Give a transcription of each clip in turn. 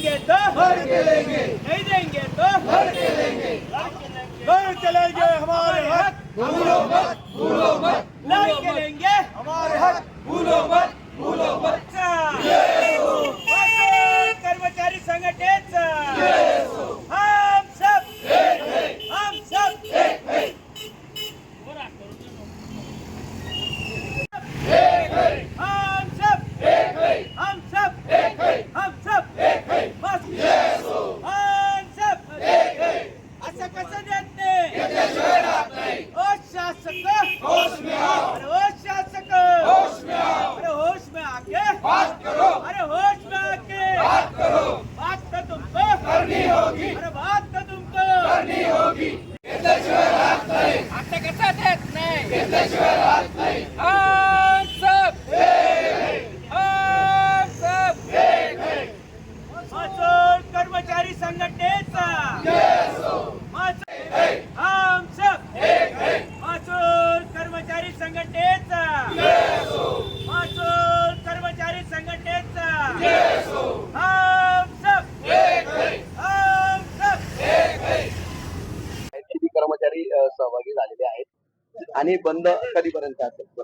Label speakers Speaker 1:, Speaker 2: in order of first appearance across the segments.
Speaker 1: देंगे तो
Speaker 2: भर के लेंगे
Speaker 1: नहीं देंगे तो
Speaker 2: भर के लेंगे
Speaker 1: लड़ के लेंगे हमारे हक
Speaker 2: भूलो मत भूलो मत
Speaker 1: लड़ के लेंगे
Speaker 3: 여기. सहभागी झालेले आहेत आणि बंद कधीपर्यंत असेल?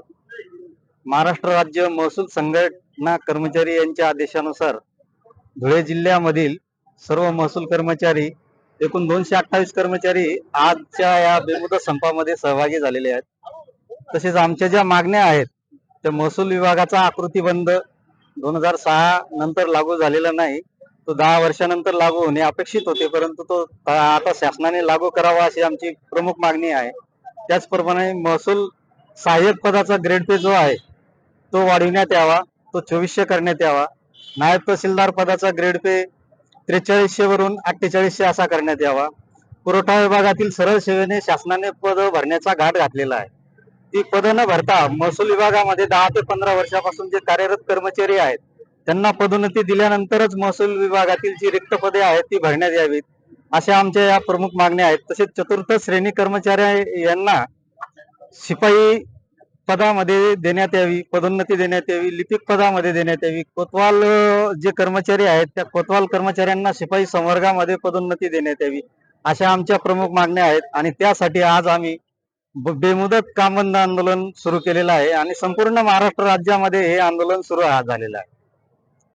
Speaker 4: महाराष्ट्र राज्य महसूल संघटना कर्मचारी यांच्या आदेशानुसार धुळे जिल्ह्यामधील सर्व महसूल कर्मचारी एकूण दोनशे अठ्ठावीस कर्मचारी आजच्या या बेमुदत संपामध्ये सहभागी झालेले आहेत. तसेच आमच्या ज्या मागण्या आहेत त्या महसूल विभागाचा आकृतीबंध दोन हजार सहा नंतर लागू झालेला नाही. तो दहा वर्षानंतर लागू होणे अपेक्षित होते परंतु तो आता शासनाने लागू करावा अशी आमची प्रमुख मागणी आहे. त्याचप्रमाणे महसूल सहाय्यक पदाचा ग्रेड पे जो आहे तो वाढविण्यात यावा तो चोवीसशे करण्यात यावा. नायब तहसीलदार पदाचा ग्रेड पे त्रेचाळीसशे वरून अठ्ठेचाळीसशे असा करण्यात यावा. पुरवठा विभागातील सरळ सेवेने शासनाने पद भरण्याचा घाट घातलेला आहे. ती पद न भरता महसूल विभागामध्ये दहा ते पंधरा वर्षापासून जे कार्यरत कर्मचारी आहेत त्यांना पदोन्नती दिल्यानंतरच महसूल विभागातील जी रिक्त पदे आहेत ती भरण्यात यावीत अशा आमच्या या प्रमुख मागण्या आहेत. तसेच चतुर्थ श्रेणी कर्मचारी यांना शिपाई पदामध्ये देण्यात यावी पदोन्नती देण्यात यावी लिपिक पदामध्ये देण्यात यावी. कोतवाल जे कर्मचारी आहेत त्या कोतवाल कर्मचाऱ्यांना शिपाई संवर्गामध्ये पदोन्नती देण्यात यावी अशा आमच्या प्रमुख मागण्या आहेत. आणि त्यासाठी आज आम्ही बेमुदत काम बंद आंदोलन सुरू केलेलं आहे. आणि संपूर्ण महाराष्ट्र राज्यामध्ये हे आंदोलन सुरू झालेलं आहे.